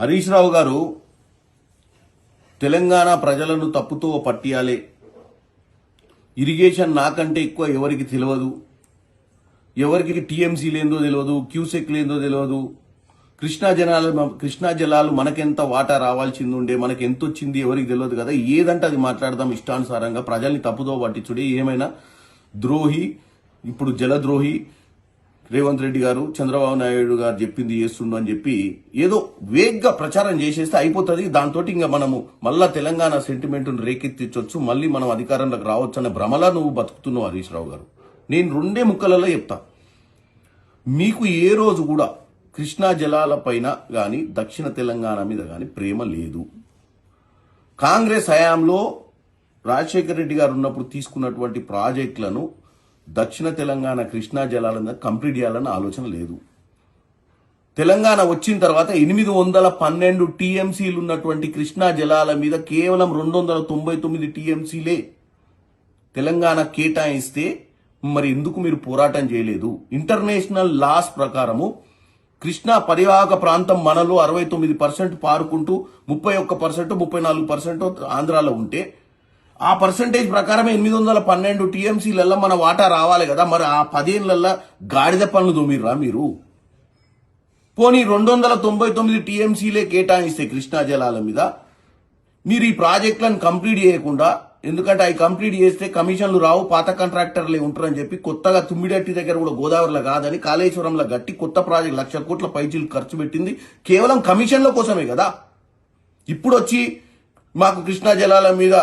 హరీష్ రావు గారు తెలంగాణ ప్రజలను తప్పుతో పట్టియాలే. ఇరిగేషన్ నాకంటే ఎక్కువ ఎవరికి తెలియదు. ఎవరికి టీఎంసీ లేదో తెలియదు క్యూసెక్ లేదో తెలియదు. కృష్ణా జనాలు కృష్ణా జలాలు మనకెంత వాటా రావాల్సింది ఉండే మనకి ఎంత వచ్చింది ఎవరికి తెలియదు కదా. ఏదంటే అది మాట్లాడదాం ఇష్టానుసారంగా ప్రజల్ని తప్పుదో పట్టించుడే. ఏమైనా ద్రోహి ఇప్పుడు జలద్రోహి రేవంత్ రెడ్డి గారు చంద్రబాబు నాయుడు గారు చెప్పింది చేస్తుండు అని చెప్పి ఏదో వేగ్గా ప్రచారం చేసేస్తే అయిపోతుంది. దాంతో ఇంకా మనము మళ్ళా తెలంగాణ సెంటిమెంట్ను రేకెత్తించవచ్చు మళ్ళీ మనం అధికారంలోకి రావచ్చు అనే భ్రమలా నువ్వు బతుకుతున్నావు హరీష్ రావు గారు. నేను రెండే ముక్కలలో చెప్తా. మీకు ఏ రోజు కూడా కృష్ణా జలాల పైన కానీ దక్షిణ తెలంగాణ మీద కానీ ప్రేమ లేదు. కాంగ్రెస్ హయాంలో రాజశేఖర రెడ్డి గారు ఉన్నప్పుడు తీసుకున్నటువంటి ప్రాజెక్టులను దక్షిణ తెలంగాణ కృష్ణా జలాల మీద కంప్లీట్ చేయాలన్న ఆలోచన లేదు. తెలంగాణ వచ్చిన తర్వాత ఎనిమిది వందల పన్నెండు టీఎంసీలు ఉన్నటువంటి కృష్ణా జలాల మీద కేవలం రెండు వందల తొంభై తొమ్మిది టీఎంసీలే తెలంగాణ కేటాయిస్తే మరి ఎందుకు మీరు పోరాటం చేయలేదు? ఇంటర్నేషనల్ లాస్ ప్రకారము కృష్ణా పరివాహక ప్రాంతం మనలో అరవై తొమ్మిది పర్సెంట్ పారుకుంటూ ముప్పై ఒక్క పర్సెంట్ ముప్పై నాలుగు పర్సెంట్ ఆంధ్రాలో ఉంటే ఆ పర్సంటేజ్ ప్రకారం ఎనిమిది వందల పన్నెండు టీఎంసీలల్లో మన వాటా రావాలి కదా మరి ఆ పదేళ్ళల్లో గాడిద పనులు దొమ్మిర్రా మీరు? పోనీ రెండు వందల తొంభై తొమ్మిది టీఎంసీలే కేటాయిస్తే కృష్ణా జలాల మీద. మీరు ఈ ప్రాజెక్టులను కంప్లీట్ చేయకుండా ఎందుకంటే అవి కంప్లీట్ చేస్తే కమిషన్లు రావు పాత కాంట్రాక్టర్లే ఉంటారని చెప్పి కొత్తగా తుమ్మిడట్టి దగ్గర కూడా గోదావరిలో కాదని కాళేశ్వరంలో గట్టి కొత్త ప్రాజెక్ట్ లక్ష కోట్ల పైచీలు ఖర్చు పెట్టింది. కేవలం కమిషన్ల కోసమే కదా? ఇప్పుడు వచ్చి మాకు కృష్ణా జలాల మీద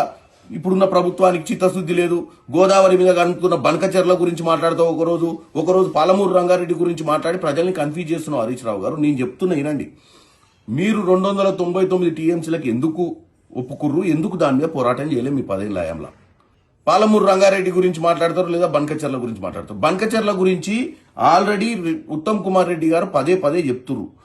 ఇప్పుడున్న ప్రభుత్వానికి చిత్తశుద్ధి లేదు. గోదావరి మీద కనుక్కున్న బనకచెర్ల గురించి మాట్లాడుతావు ఒకరోజు ఒకరోజు పాలమూరు రంగారెడ్డి గురించి మాట్లాడి ప్రజల్ని కన్ఫ్యూజ్ చేస్తున్నావు హరీష్ రావు గారు. నేను చెప్తున్నా వినండి. మీరు రెండు వందల తొంభై తొమ్మిది టీఎంసీలకు ఎందుకు ఒప్పుకుర్రు? ఎందుకు దాని మీద పోరాటం చేయలేము మీ పదేళ్ళ హయాంలో పాలమూరు రంగారెడ్డి గురించి మాట్లాడతారు లేదా బనకచెర్ల గురించి మాట్లాడతారు? బనకచెర్ల గురించి ఆల్రెడీ ఉత్తమ్ కుమార్ రెడ్డి గారు పదే పదే చెప్తున్నారు